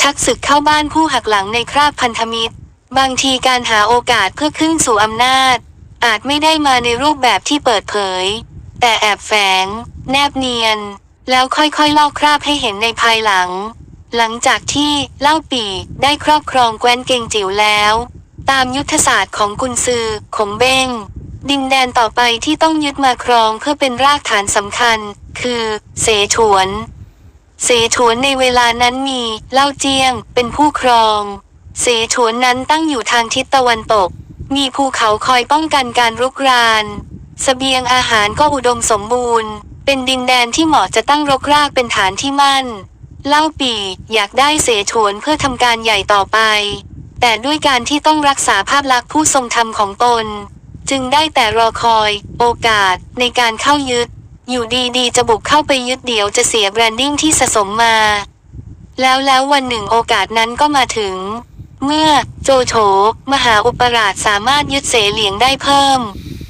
ชักศึกเข้าบ้านผู้หักหลังในคราบพันธมิตร บางทีการหาโอกาสเพื่อขึ้นสู่อำนาจ อาจไม่ได้มาในรูปแบบที่เปิดเผย แต่แอบแฝง แนบเนียน แล้วค่อยๆลอกคราบให้เห็นในภายหลัง หลังจากที่เล่าปีได้ครอบครองแคว้นเกงจิ๋วแล้ว ตามยุทธศาสตร์ของกุนซือขงเบ้งดินแดนต่อไปที่ต้องยึดมาครองเพื่อเป็นรากฐานสำคัญ คือ เสฉวน เสฉวนในเวลานั้นมีเล่าเจียงเป็นผู้ครอง เสฉวนนั้นตั้งอยู่ทางทิศตะวันตก มีภูเขาคอยป้องกันการรุกรานสเสบียงอาหารก็อุดมสมบูรณ์ เป็นดินแดนที่เหมาะจะตั้งรกรากเป็นฐานที่มั่น เล่าปีอยากได้เสฉวนเพื่อทำการใหญ่ต่อไป แต่ด้วยการที่ต้องรักษาภาพลักษณ์ผู้ทรงธรรมของตน จึงได้แต่รอคอย โอกาสในการเข้ายึด อยู่ดีๆจะบุกเข้าไปยึดเดี๋ยวจะเสียแบรนดิ้งที่สะสมมา แล้วแล้ววันหนึ่งโอกาสนั้นก็มาถึง เมื่อโจโฉมหาอุปราชสามารถยึดเสเหลียงได้เพิ่ม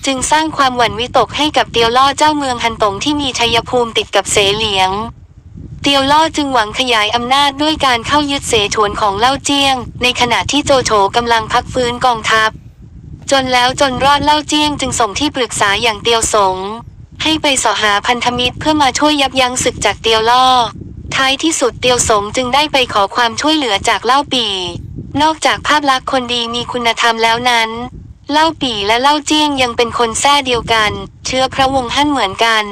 จึงสร้างความหวั่นวิตกให้กับเตียวล่อเจ้าเมืองฮันตงที่มีชัยภูมิติดกับเสเหลียงเตียวล่อจึงหวังขยายอำนาจด้วยการเข้ายึดเสฉวนของเล่าเจียง ในขณะที่โจโฉกำลังพักฟื้นกองทัพ จนแล้วจนรอดเล่าเจียงจึงส่งที่ปรึกษาอย่างเตียวสง ให้ไปสอหาพันธมิตรเพื่อมาช่วยยับยั้งศึกจากเตียวล่อ ท้ายที่สุดเตียวสงจึงได้ไปขอความช่วยเหลือจากเล่าปี นอกจากภาพลักษณ์คนดีมีคุณธรรมแล้วนั้น เล่าปีและเล่าเจี้ยงยังเป็นคนแท้เดียวกัน เชื้อพระวงศ์ฮั่นเหมือนกัน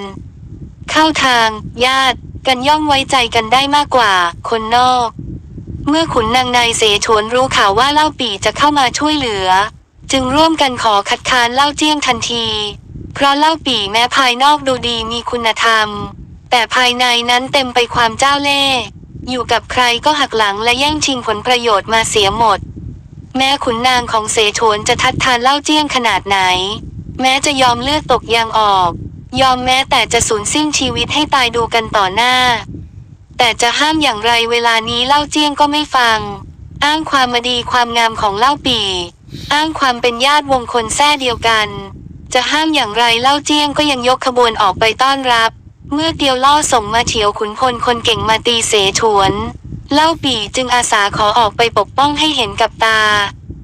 เข้าทาง ญาติ กันย่อมไว้ใจกันได้มากกว่า คนนอก เมื่อขุนนางนายเสฉวนรู้ข่าวว่าเล่าปีจะเข้ามาช่วยเหลือ จึงร่วมกันขอคัดค้านเล่าเจี้ยงทันที เพราะเล่าปีแม้ภายนอกดูดีมีคุณธรรม แต่ภายในนั้นเต็มไปความเจ้าเล่ห์อยู่กับใครก็หักหลังและแย่งชิงผลประโยชน์มาเสียหมด แม้ขุนนางของเสฉวนจะทัดทานเล่าเจี้ยงขนาดไหน แม้จะยอมเลือดตกยางออก ยอมแม้แต่จะสูญสิ้นชีวิตให้ตายดูกันต่อหน้า แต่จะห้ามอย่างไรเวลานี้เล่าเจี้ยงก็ไม่ฟัง อ้างความมาดีความงามของเล่าปี อ้างความเป็นญาติวงคนแท้เดียวกัน จะห้ามอย่างไรเล่าเจี้ยงก็ยังยกขบวนออกไปต้อนรับ เมื่อเตียวล่อส่งมาเฉียวขุนพลคนเก่งมาตีเสฉวน เล่าปีจึงอาสาขอออกไปปกป้องให้เห็นกับตา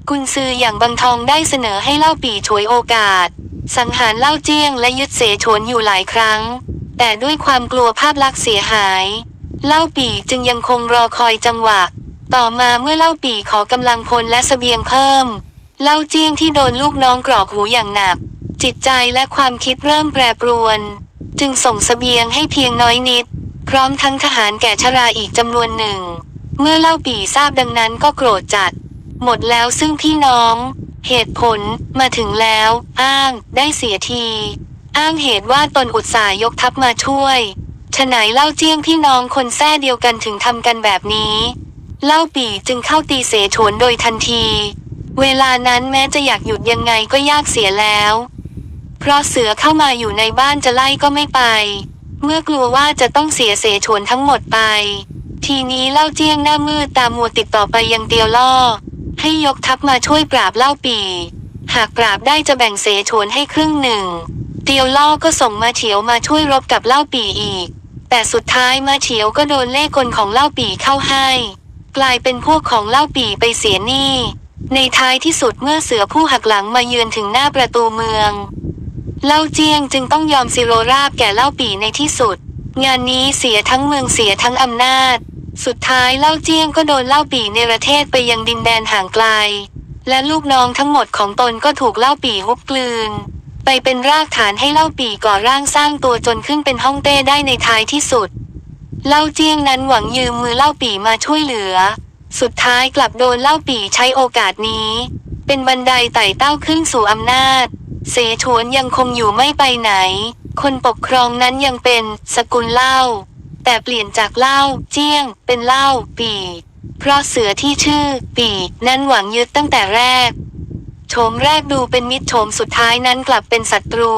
กุนซืออย่างบางทองได้เสนอให้เล่าปีฉวยโอกาส สังหารเล่าเจี้ยงและยึดเสฉวนอยู่หลายครั้ง แต่ด้วยความกลัวภาพลักษณ์เสียหาย เล่าปีจึงยังคงรอคอยจังหวะ ต่อมาเมื่อเล่าปีขอกำลังพลและเสบียงเพิ่ม เล่าเจี้ยงที่โดนลูกน้องกรอกหูอย่างหนัก จิตใจและความคิดเริ่มแปรปรวน จึงส่งเสบียงให้เพียงน้อยนิด พร้อมทั้งทหารแก่ชราอีกจำนวนหนึ่ง เมื่อเล่าปีทราบดังนั้นก็โกรธจัด หมดแล้วซึ่งพี่น้อง เหตุผลมาถึงแล้ว อ้างได้เสียที อ้างเหตุว่าตนอุตส่าห์ยกทัพมาช่วยฉะไหนเล่าเจียงพี่น้องคนแท้เดียวกันถึงทำกันแบบนี้ เล่าปีจึงเข้าตีเสฉวนโดยทันที เวลานั้นแม้จะอยากหยุดยังไงก็ยากเสียแล้ว เพราะเสือเข้ามาอยู่ในบ้านจะไล่ก็ไม่ไป เมื่อกลัวว่าจะต้องเสียเสฉวนทั้งหมดไป ทีนี้เล่าเจี้ยงหน้ามืดตามมัวติดต่อไปยังเตียวล่อ ให้ยกทัพมาช่วยปราบเล่าปี หากปราบได้จะแบ่งเสฉวนให้ครึ่งหนึ่ง เตียวล่อก็ส่งมาเฉียวมาช่วยรบกับเล่าปีอีก แต่สุดท้ายมาเฉียวก็โดนเล่กลของเล่าปีเข้าให้ กลายเป็นพวกของเล่าปีไปเสียหนี้ในท้ายที่สุดเมื่อเสือผู้หักหลังมาเยือนถึงหน้าประตูเมือง เล่าเจียงจึงต้องยอมซิโรราบแก่เล่าปีในที่สุด งานนี้เสียทั้งเมืองเสียทั้งอำนาจ สุดท้ายเล่าเจียงก็โดนเล่าปีในประเทศไปยังดินแดนห่างไกล และลูกน้องทั้งหมดของตนก็ถูกเล่าปีฮุบกลืน ไปเป็นรากฐานให้เล่าปีก่อร่างสร้างตัวจนขึ้นเป็นห้องเต้ได้ในท้ายที่สุด เล่าเจียงนั้นหวังยืมมือเล่าปีมาช่วยเหลือ สุดท้ายกลับโดนเล่าปีใช้โอกาสนี้ เป็นบันไดไต่เต้าขึ้นสู่อำนาจ เสฉวนยังคงอยู่ไม่ไปไหน คนปกครองนั้นยังเป็นสกุลเล่า แต่เปลี่ยนจากเล่าเจี้ยง เป็นเล่าปีเพราะเสือที่ชื่อ ปีนั้นหวังยึดตั้งแต่แรกโฉมแรกดูเป็นมิตรโฉมสุดท้ายนั้นกลับเป็นศัตรู